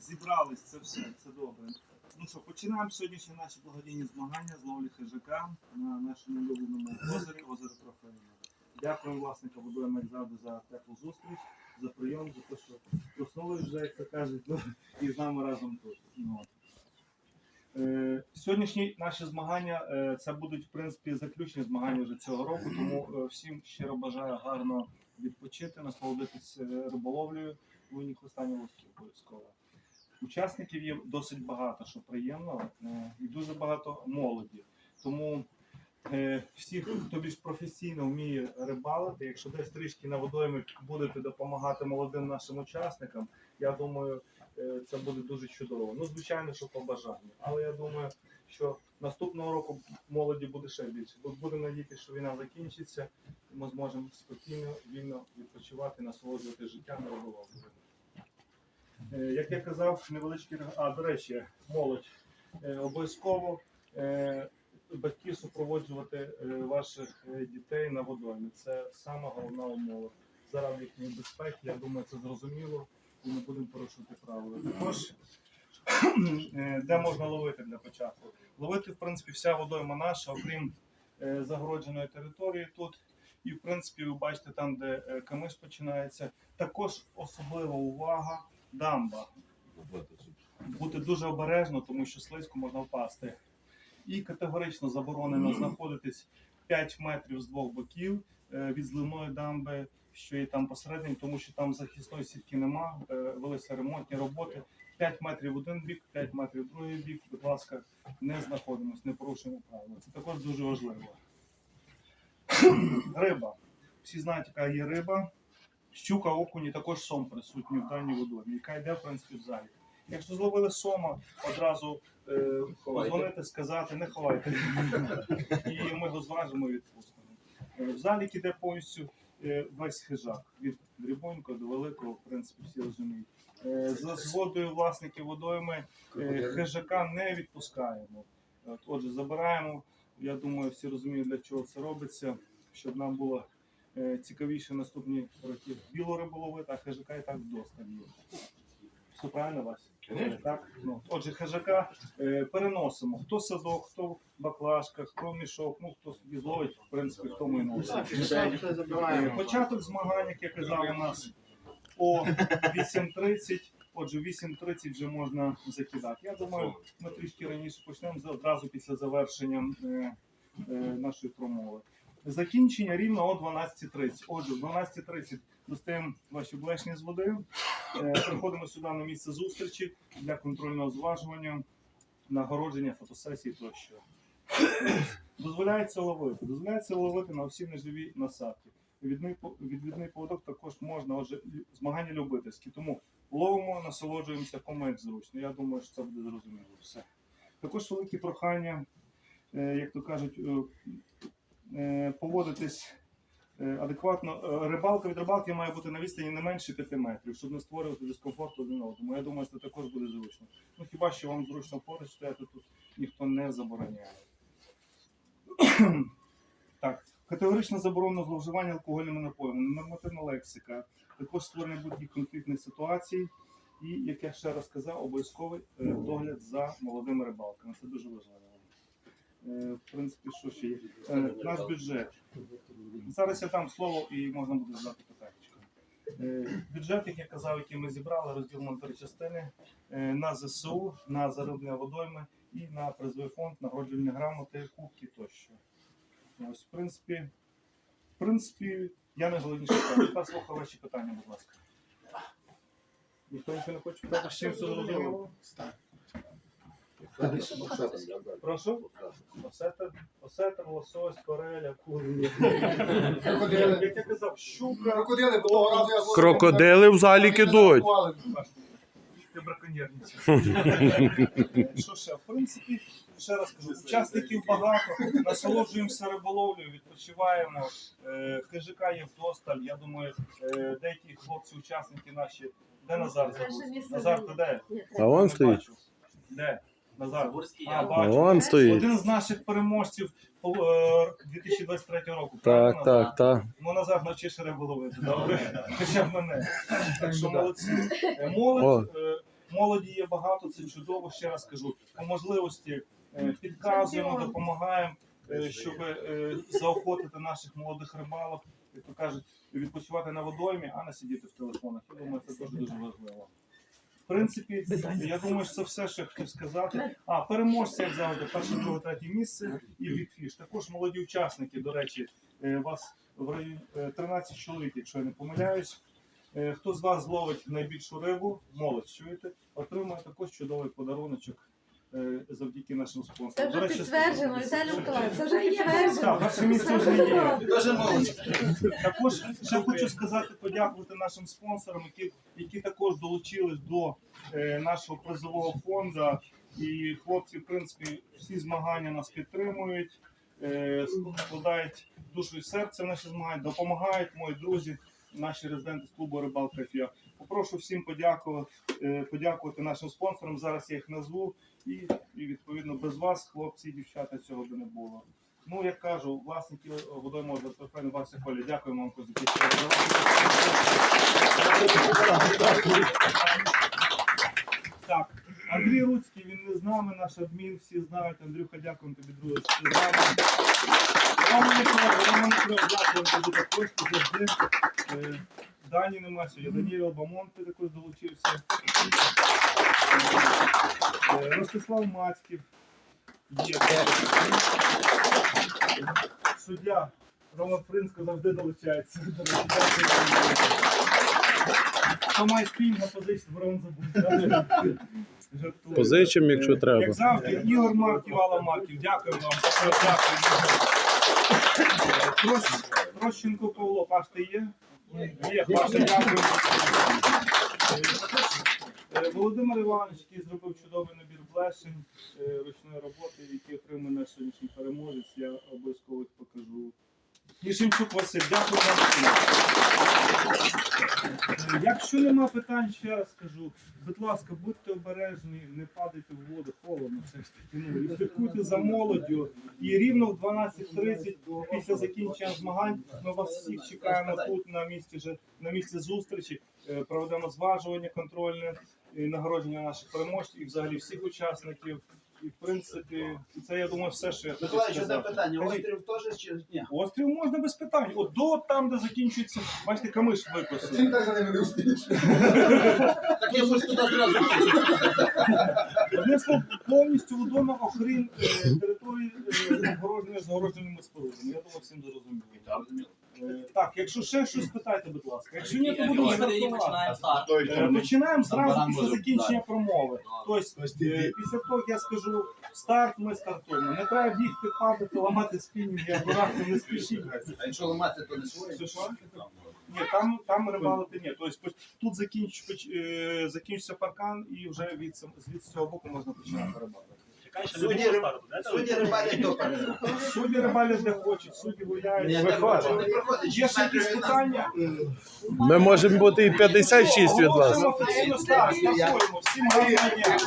зібрались, це все, це добре. Ну що, починаємо сьогоднішні наші благодійні змагання з ловлі хижака на нашому улюбленому озері, озеро Трофеїве. Дякуємо власнику водойми як за теплу зустріч, за прийом, за те, що проснулись вже, як то кажуть, ну, і з нами разом тут. Ну. Е, Сьогоднішні наші змагання е, це будуть в принципі заключні змагання вже цього року, тому е, всім щиро бажаю гарно відпочити, насолодитись е, риболовлею, ну і хлистання обов'язково. Учасників є досить багато, що приємно, е, і дуже багато молоді. Тому е, всі, хто більш професійно вміє рибалити, якщо десь трішки на водоймі будете допомагати молодим нашим учасникам, я думаю, е, це буде дуже чудово. Ну, звичайно, що по бажанню. Але я думаю, що наступного року молоді буде ще більше. Бо будемо надіятися, що війна закінчиться, і ми зможемо спокійно, вільно відпочивати, насолоджувати життя на риболовлі. Е, Як я казав, невеличкий а до речі, молодь е, обов'язково е, батьки супроводжувати ваших дітей на водоймі. Це сама головна умова. Заради їхньої безпеки, я думаю, це зрозуміло і не будемо порушувати правила. Також де можна ловити для початку? Ловити, в принципі, вся водойма наша, окрім загородженої території тут. І, в принципі, ви бачите там, де камиш починається. Також особлива увага дамба. Бути дуже обережно, тому що слизько можна впасти. І категорично заборонено знаходитись 5 метрів з двох боків е, від зливної дамби, що є там посередині, тому що там захисної сітки нема, е, велися ремонтні роботи. 5 метрів в один бік, 5 метрів в другий бік. Будь ласка, не знаходимось, не порушуємо правила. Це також дуже важливо. Риба. Всі знають, яка є риба. Щука, окуні, також сом присутній в даній водоймі, яка йде, в принципі, в залі. Якщо зловили сома, одразу е, позвонити, сказати, не ховайте. І ми його зважимо і відпустимо. Е, в залі йде повністю е, весь хижак. Від дрібонького до великого, в принципі, всі розуміють. Е, за згодою власників водойми е, хижака не відпускаємо. От, Отже, забираємо. Я думаю, всі розуміють, для чого це робиться, щоб нам було е, цікавіше наступні роки білу рибу ловити, а хижака і так вдосталь. Все правильно, Вася? Е, Так? Ну, отже, хижака е, переносимо. Хто садок, хто в баклажках, хто в мішок, ну хто собі зловить, в принципі, хто ми носить. Е, Початок змагань, як я казав, у нас о 8.30. Отже, 8.30 вже можна закидати. Я думаю, ми трішки раніше почнемо одразу після завершення е, е, нашої промови. Закінчення рівно о 12.30. Отже, в 12.30 достаємо ваші блешні з води. Е, Приходимо сюди на місце зустрічі для контрольного зважування, нагородження, фотосесії тощо. Дозволяється ловити. Дозволяється ловити на всі неживі насадки. Відвідний, відвідний поводок також можна, отже, змагання любительські. Тому ловимо, насолоджуємося кому як зручно. Я думаю, що це буде зрозуміло все. Також велике прохання, е, як то кажуть, е, поводитись е, адекватно. Е, Рибалка від рибалки має бути на відстані не менше 5 метрів, щоб не створювати дискомфорт один одному. Я думаю, що це також буде зручно. Ну хіба що вам зручно поруч стояти тут ніхто не забороняє. так, категорично заборонено зловживання алкогольними напоями, нормативна лексика, також створення будь-яких конфліктних ситуацій. І, як я ще раз сказав, обов'язковий е, догляд за молодими рибалками. Це дуже важливо. Е, в принципі, що ще є? Е, наш бюджет. Зараз я дам слово і можна буде задати питання. Е, Бюджет, як я казав, який ми зібрали, розділено на три частини: на ЗСУ, на зароблення водойми і на призовий фонд, нагороджувальні грамоти, кубки тощо. Ось, в принципі, в принципі, я найголовніше. Тепер слухаю ваші питання, будь ласка. Ніхто нічого не хоче питати, всім все зрозуміло? Прошу? Осетр, осетр, лосось, кореля. Крокодили. Як я казав, щука. Крокодили, бо того разу я зловив. Крокодили в залі кидуть. Ти браконьєрничав. Що ще? В принципі, ще раз кажу, учасників багато, насолоджуємося риболовлею, відпочиваємо. Е, Хижака є вдосталь. Я думаю, е, деякі хлопці-учасники наші. Де Назар забув? Назар, ти де? А вон стоїть. бачу. Де? Назар. А бачу. вон стоїть. Один з наших переможців е, 2023 року. правильно, Так, Назар? так, так. Ну, Назар навчиш рибу ловити, добре? Хоча б мене. Так що молодці. Е, Молодь, е, Молоді є багато, це чудово. Ще раз кажу. По можливості е, підказуємо, допомагаємо, е, щоб е, заохотити наших молодих рибалок, як то кажуть, відпочивати на водоймі, а не сидіти в телефонах. Я думаю, це дуже дуже важливо. Принципі, я думаю, що це все, що я хотів сказати. А переможці, як завжди, перше, друге, третє місце і відфіш. Також молоді учасники, до речі, е, вас в районі е, 13 чоловік, якщо я не помиляюсь. Е, Хто з вас зловить найбільшу рибу, молодь, чуєте, отримує також чудовий подаруночок е, завдяки нашим Це спонсорам. вже підтверджено, Віталій Миколаївич, це вже Так, підтверджено. місце Це вже є. Дуже молодь. Також ще хочу сказати, подякувати нашим спонсорам, які, які також долучились до е, нашого призового фонду. І хлопці, в принципі, всі змагання нас підтримують, е, складають душу і серце в наші змагання, допомагають мої друзі, наші резиденти з клубу Рибалка ФІА. Попрошу всім подякувати, е, подякувати нашим спонсорам. Зараз я їх назву. І, і відповідно без вас, хлопці і дівчата, цього би не було. Ну, як кажу, власники водойми озерпрофені Вася Коля, дякую вам, козаки. Так, Андрій Руцький, він не з нами, наш адмін, всі знають. Андрюха, дякуємо тобі, ти з нами. Роман Роман Дані нема сьогодні, Даніель Бамон, ти також долучився. Ростислав Мацьків. Суддя Рома Фринсько завжди долучається. Хто має спільну позицію, Ворон Позичимо, якщо треба. Як завжди, Ігор Марків, Алла Марків. Дякую вам. Дякую. Трощенко Павло, пашти є? Є, Паша, дякую. Е, Володимир Іванович, який зробив чудовий набір блешень е, ручної роботи, який отримав наш сьогоднішній переможець, я обов'язково їх покажу. Ніжинчук Василь, дякую вам. Якщо нема питань, ще раз скажу, будь ласка, будьте обережні, не падайте в воду, холодно все ж таки. Ну, і слідкуйте за молоддю. І рівно в 12.30 після закінчення змагань ми вас всіх чекаємо тут на місці, же- на місці зустрічі. Е, Проведемо зважування контрольне, і нагородження наших переможців і взагалі всіх учасників. І в принципі, це я думаю, все, що я хотів Миколаївич, одне сказати. питання. Острів теж чи ні? Острів можна без питань. От до там, де закінчується, бачите, камиш Ти викосили. так за ними не успієш. Так я ж туди зразу. Одне слово, повністю вдома окрім е, території е, загородженими спорудами. Я думаю, всім зрозуміло. Так, якщо ще щось питайте, будь ласка. Якщо ні, то будемо стартувати. Е, Починаємо зразу після закінчення промови. Тобто, е, після того, як я скажу старт, ми стартуємо. Не треба бігти, падати, ламати спінінги, акуратно, не спішіть. А якщо ламати, то не своє. Що? Ні, там, там рибалити ні. Тобто поч- тут закінч, поч- е, закінчиться паркан і вже від, сам- звід цього боку можна починати рибалити. Судді Судді рибалять до перегляду. Судді рибалять де хочуть, судді гуляють. Не не. Є ще якісь питання? Ми можемо бути і 56 від вас. Офіційно старт. Всім гарного дня.